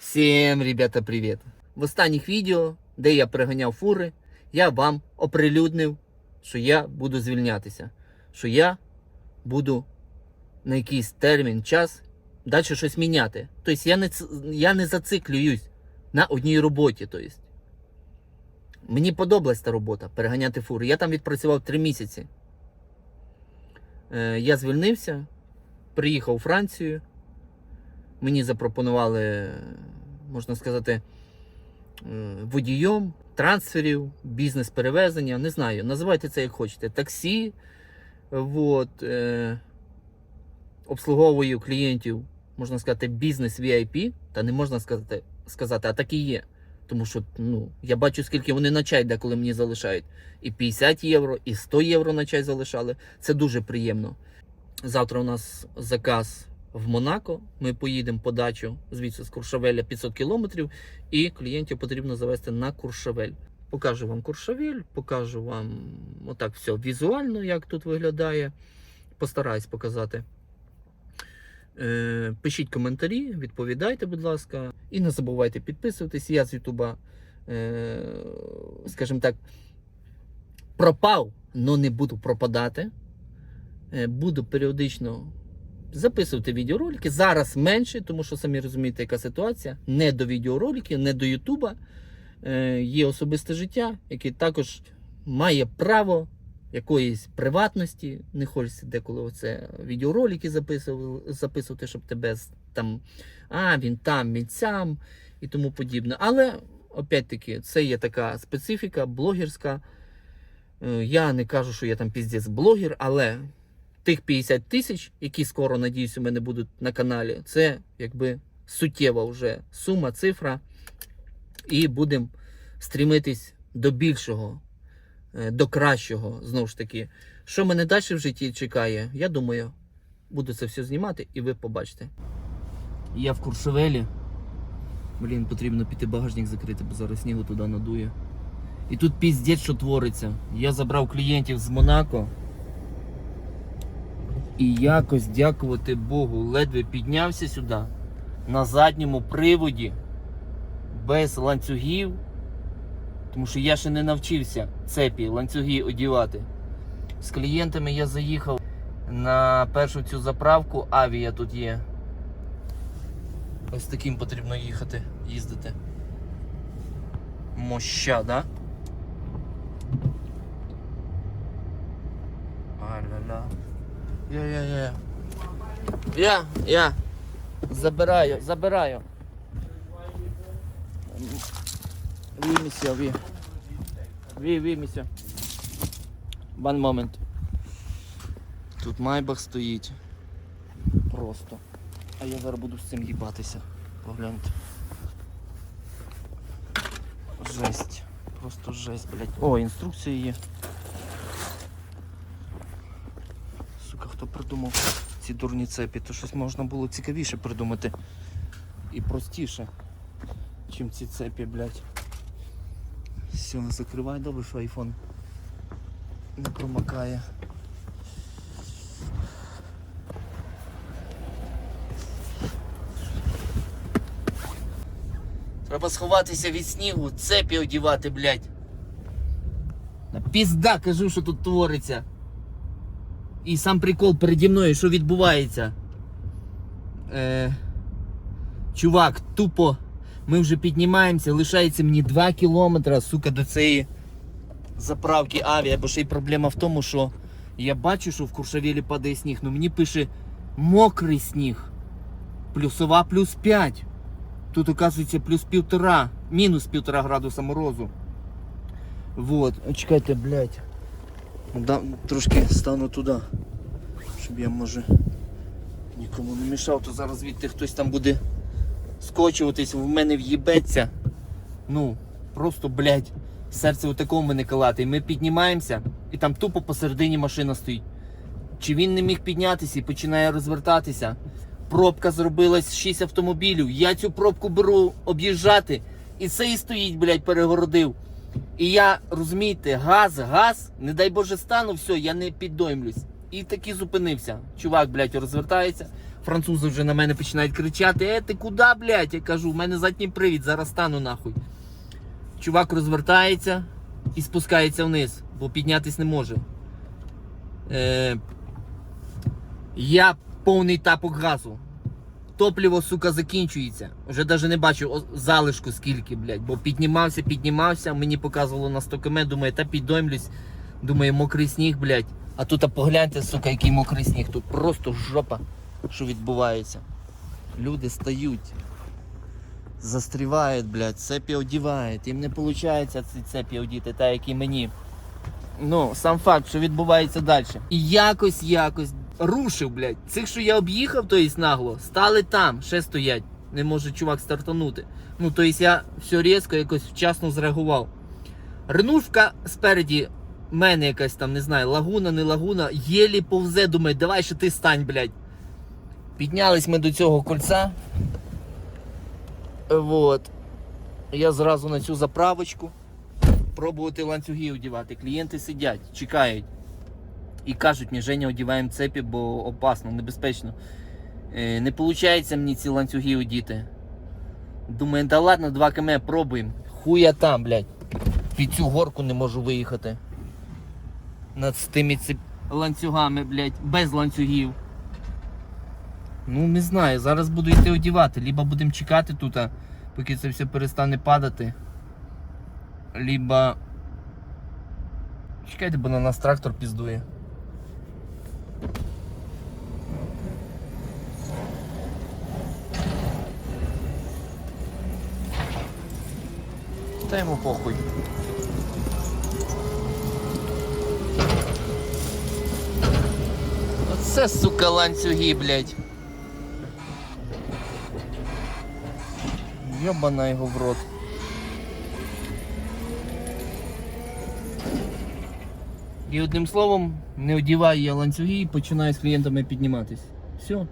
Всім, ребята, привіт! В останніх відео, де я переганяв фури, я вам оприлюднив, що я буду звільнятися, що я буду на якийсь термін, час далі щось міняти. Тобто я не, я не зациклююсь на одній роботі. Тобто. Мені подобалась та робота переганяти фури. Я там відпрацював 3 місяці. Е, я звільнився, приїхав у Францію. Мені запропонували, можна сказати, е, водієм, трансферів, бізнес-перевезення, не знаю, називайте це як хочете. Таксі. Вот, е, обслуговую клієнтів, можна сказати, бізнес VIP, та не можна сказати, сказати, а так і є. Тому що ну, я бачу, скільки вони на чай деколи мені залишають. І 50 євро, і 100 євро на чай залишали. Це дуже приємно. Завтра у нас заказ в Монако. Ми поїдемо по дачу звідси з Куршавеля 500 кілометрів, і клієнтів потрібно завести на Куршавель. Покажу вам Куршавель, покажу вам отак все візуально, як тут виглядає. Постараюсь показати. Е, пишіть коментарі, відповідайте, будь ласка. І не забувайте підписуватись. Я з Ютуба, е, скажімо так, пропав, але не буду пропадати. Е, буду періодично записувати відеоролики. Зараз менше, тому що самі розумієте, яка ситуація. Не до відеороликів, не до Ютуба. Е, є особисте життя, яке також має право якоїсь приватності. Не хочеться деколи оце відеоролики записувати, записувати, щоб тебе там, а він там, він сям і тому подібне. Але опять-таки, це є така специфіка блогерська. Е, Я не кажу, що я там піздець блогер, але тих 50 тисяч, які скоро, надіюсь, у мене будуть на каналі, це якби суттєва вже сума, цифра. І будемо стрімитись до більшого, е, до кращого. Знову ж таки, що мене далі в житті чекає, я думаю, буду це все знімати і ви побачите. Я в Куршевелі. Блін, потрібно піти багажник закрити, бо зараз снігу туди надує. І тут піздець, що твориться. Я забрав клієнтів з Монако. І якось, дякувати Богу, ледве піднявся сюди на задньому приводі без ланцюгів. Тому що я ще не навчився цепі ланцюги одівати. З клієнтами я заїхав на першу цю заправку. Авія тут є. Ось таким потрібно їхати, їздити. Моща, да? А-ля-ля. Я-я-я. Я, я. Забираю, забираю. Oui, monsieur, oui. Oui, oui, monsieur. One moment. Тут майбах стоїть. Просто. А я зараз буду з цим їбатися. Погляньте. Жесть. Просто жесть, блядь. О, інструкції є. Хто придумав ці дурні цепі, то щось можна було цікавіше придумати. І простіше, чим ці цепі, блядь. Все, закривай добре, що айфон не промокає. Треба сховатися від снігу, цепі одівати, блядь. На пізда кажу, що тут твориться. І сам прикол переді мною, що відбувається. Е, чувак, тупо. Ми вже піднімаємося, лишається мені 2 кілометри, сука, до цієї заправки авіа, бо ще й проблема в тому, що я бачу, що в Куршавелі падає сніг, але мені пише мокрий сніг. Плюсова плюс 5. Тут, оказується, плюс півтора, мінус півтора градуса морозу. Вот, чекайте, блядь. Да, трошки стану туди, щоб я може нікому не мішав, то зараз звідти хтось там буде скочуватись, в мене в'їбеться. Ну, просто, блядь, серце у такому мене калати. Ми піднімаємося, і там тупо посередині машина стоїть. Чи він не міг піднятися і починає розвертатися? Пробка зробилась 6 автомобілів. Я цю пробку беру об'їжджати, і цей стоїть, блядь, перегородив. І я, розумієте, газ, газ, не дай Боже стану, все, я не піддоймлюсь. І таки зупинився. Чувак, блядь, розвертається, французи вже на мене починають кричати: Е, ти куди, блядь? Я кажу, в мене задній привід, зараз стану нахуй. Чувак розвертається і спускається вниз, бо піднятись не може. Е, я повний тапок газу. Топливо, сука, закінчується. Вже навіть не бачу залишку скільки, блядь. Бо піднімався, піднімався, мені показувало на 100 км, думаю, та піддоймлюсь. Думаю, мокрий сніг, блядь. А тут а погляньте, сука, який мокрий сніг. Тут просто жопа, що відбувається. Люди стають. Застрівають, блядь, цепі одівають. Їм не виходить ці цепі одіти, як і мені. Ну, сам факт, що відбувається далі. І якось, якось рушив, блядь. Цих, що я об'їхав, то есть нагло, стали там, ще стоять. Не може чувак стартанути. Ну, то есть я все різко якось вчасно зреагував. Ренушка спереді мене якась там, не знаю, лагуна, не лагуна, єлі повзе, думає, давай ще ти стань, блядь. Піднялись ми до цього кольця. Вот. Я зразу на цю заправочку пробувати ланцюги одівати. Клієнти сидять, чекають. І кажуть мені, Женя, одіваємо цепі, бо опасно, небезпечно. Е, не виходить мені ці ланцюги одіти. Думаю, да ладно, 2 км пробуємо. Хуя там, блядь. Під цю горку не можу виїхати. Над тими цеп... ланцюгами, блядь, без ланцюгів. Ну, не знаю, зараз буду йти одівати. Либо будемо чекати тут, поки це все перестане падати. Либо. Чекайте, бо на нас трактор піздує. Та йому похуй. Оце, сука, ланцюги, блядь. Йобана його в рот. І одним словом, не одіваю я ланцюги і починаю з клієнтами підніматись. Все.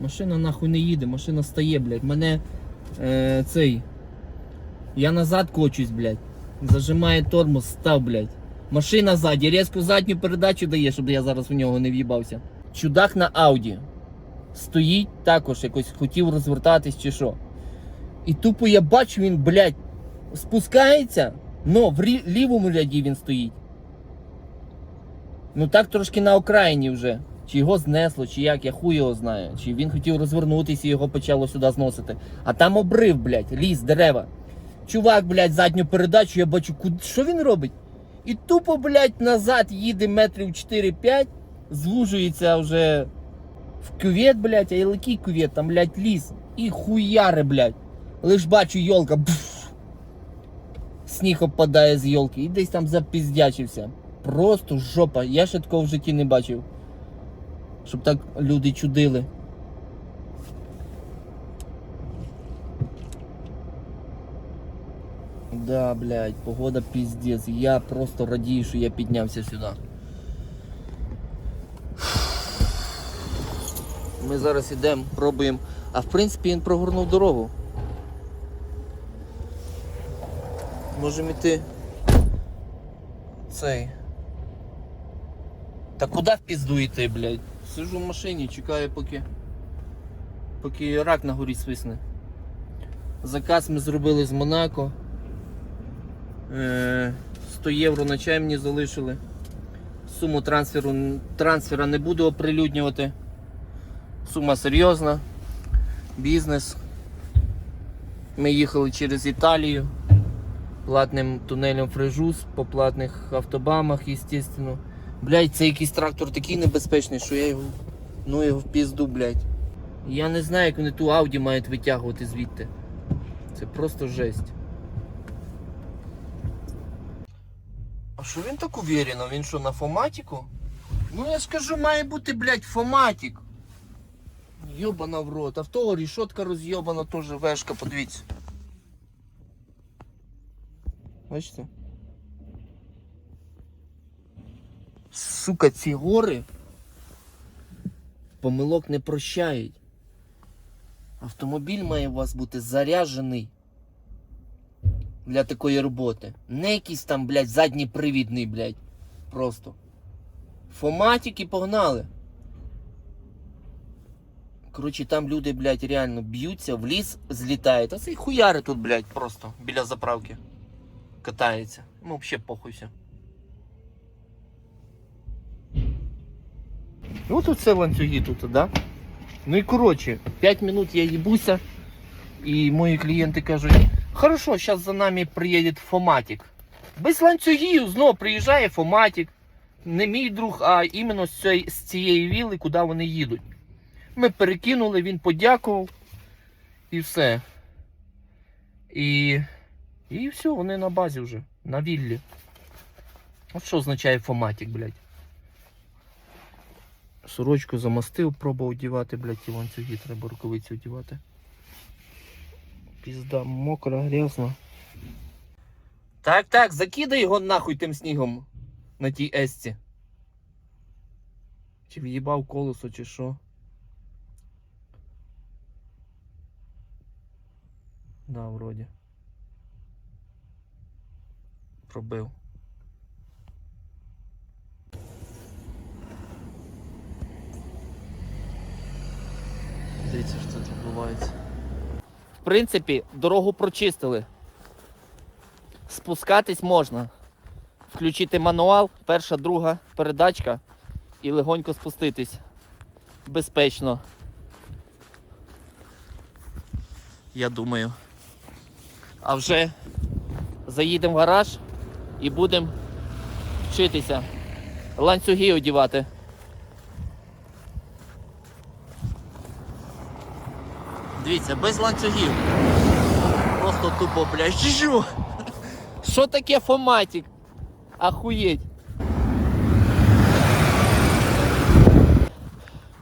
Машина нахуй не їде, машина стає, блядь. Мене е, цей. Я назад кочусь, блядь. Зажимає тормоз, став, блядь. Машина ззаді, різку задню передачу дає, щоб я зараз у нього не в'їбався. Чудак на Ауді. Стоїть також, якось хотів розвертатись чи що. І тупо я бачу, він, блядь, спускається, но в лівому ряді він стоїть. Ну так трошки на окраїні вже. Чи його знесло, чи як, я хуй його знаю. Чи він хотів розвернутися і його почало сюди зносити. А там обрив, блядь, ліс, дерева. Чувак, блядь, задню передачу, я бачу, куди, що він робить? І тупо, блядь, назад їде метрів 4-5, звужується вже в кювет, блядь, а який кювет, там, блядь, ліс. І хуяри, блядь. Лиш бачу йолка. Сніг опадає з йолки і десь там запіздячився. Просто жопа. Я ще такого в житті не бачив. Щоб так люди чудили. Да, блядь, погода піздець. Я просто радію, що я піднявся сюди. Ми зараз йдемо, пробуємо. А в принципі він прогорнув дорогу. Можемо йти. Цей. Та куди в пізду йти, блядь? Сижу в машині, чекаю поки. Поки рак на горі свисне. Заказ ми зробили з Монако. Е, 100 євро на чай мені залишили. Суму трансферу, трансфера не буду оприлюднювати. Сума серйозна. Бізнес. Ми їхали через Італію. Платним тунелем Фрежус, по платних автобамах, естественно. Блять, це якийсь трактор такий небезпечний, що я його. Ну його в пізду, блять. Я не знаю, як вони ту Ауді мають витягувати звідти. Це просто жесть. Що він так уверенно? Він що на фоматіку? Ну я скажу, має бути, блядь, фоматік. Йобана в рот. А в того рішотка розйобана теж вешка, подивіться. Бачите? Сука, ці гори помилок не прощають. Автомобіль має у вас бути заряджений для такої роботи. Не якийсь там, блядь, задній привідний, блядь. Просто. Фоматик і погнали. Коротше, там люди, блядь, реально б'ються, в ліс злітають. А цей хуяри тут, блядь, просто біля заправки. Катається. Ну, взагалі похуйся. Ну тут все ланцюги тут, да? Ну і коротше, 5 минут я їбуся, і мої клієнти кажуть, хорошо, зараз за нами приїде Фоматік. Без ланцюгів знову приїжджає Фоматік. Не мій друг, а іменно з цієї, віли, куди вони їдуть. Ми перекинули, він подякував і все. І, і все, вони на базі вже, на віллі. От що означає Фоматік, блядь. Сорочку замастив, пробував одівати, блядь, і ланцюги треба рукавиці одівати. Пізда, мокра, грязна. Так, так, закидай його нахуй тим снігом на тій есці. Чи в'їбав колесо, чи що. Да, вроді. Пробив. Дивіться, що тут відбувається. В принципі, дорогу прочистили. Спускатись можна. Включити мануал, перша, друга передачка і легонько спуститись. Безпечно. Я думаю. А вже заїдемо в гараж і будемо вчитися. Ланцюги одівати. Дивіться, без ланцюгів. Просто тупо, блядь, що? Що таке фоматик? Ахуєть.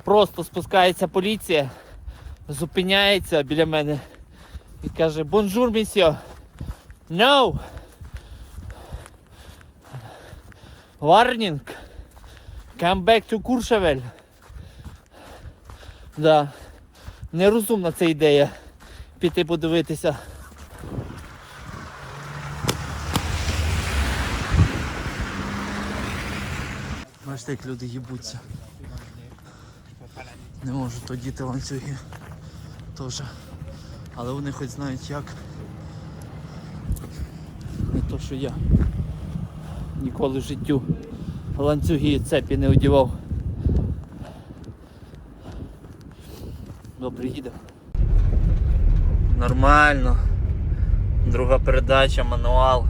Просто спускається поліція, зупиняється біля мене і каже Бонжур, місьо. No. Warning. Come back to Courchevel. Да. Нерозумна ця ідея піти подивитися. Бачите, як люди їбуться. Не можуть то діти ланцюги теж. Але вони хоч знають як. Не то, що я. Ніколи в життю ланцюги і цепі не одівав. Добре, їдемо. Нормально. Друга передача, мануал.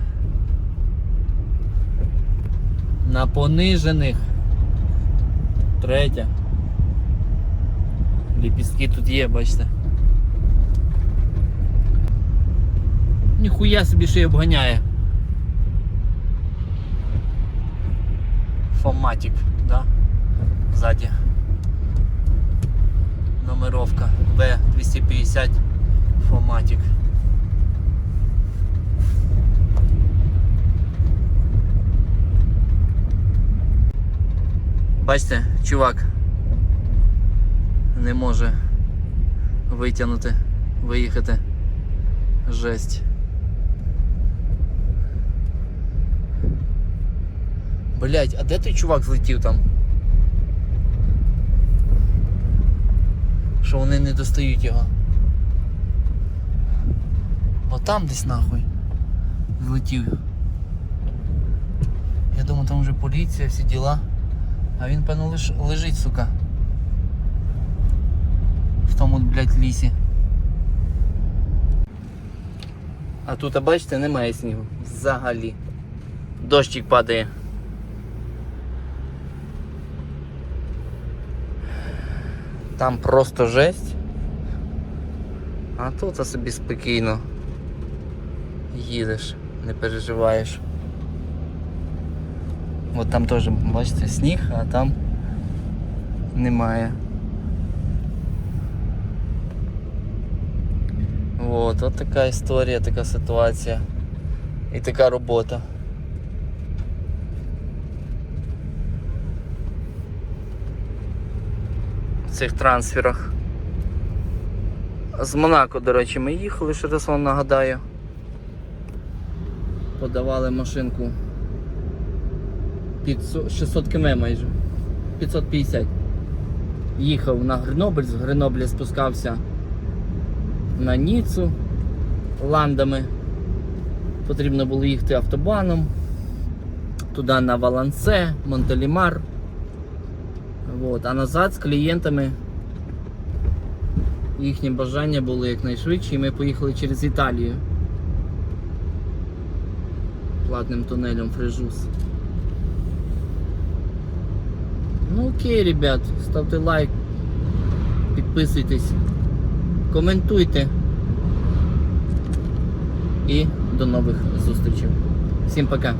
На понижених. Третя. Ліпістки тут є, бачите. Ніхуя собі ще й обганяє. Фоматик, да? Ззаді. Номеровка В250 Фоматик. Бачите, чувак не може витягнути, виїхати. Жесть. Блять, а де той чувак злетів там? Що вони не достають його. Отам десь нахуй. Злетів. Я думаю, там вже поліція, всі діла. А він, певно, лиш... лежить, сука. В тому, блядь, лісі. А тут, а бачите, немає снігу. Взагалі. Дощик падає. Там просто жесть. А тут а собі спокійно їдеш, не переживаєш. От там теж, бачите, сніг, а там немає. От, от така історія, така ситуація і така робота. Цих трансферах. З Монако, до речі, ми їхали, ще раз вам нагадаю. Подавали машинку під 600 км майже. 550. їхав на Гренобль, з Гренобля спускався на Ніцу ландами. Потрібно було їхати автобаном. Туди на Валансе, Монтелімар. Вот. А назад з клієнтами їхні бажання були якнайшвидші, і ми поїхали через Італію. Платним тунелем Фрежус. Ну окей, ребят, ставте лайк, підписуйтесь, коментуйте. І до нових зустрічей. Всім пока.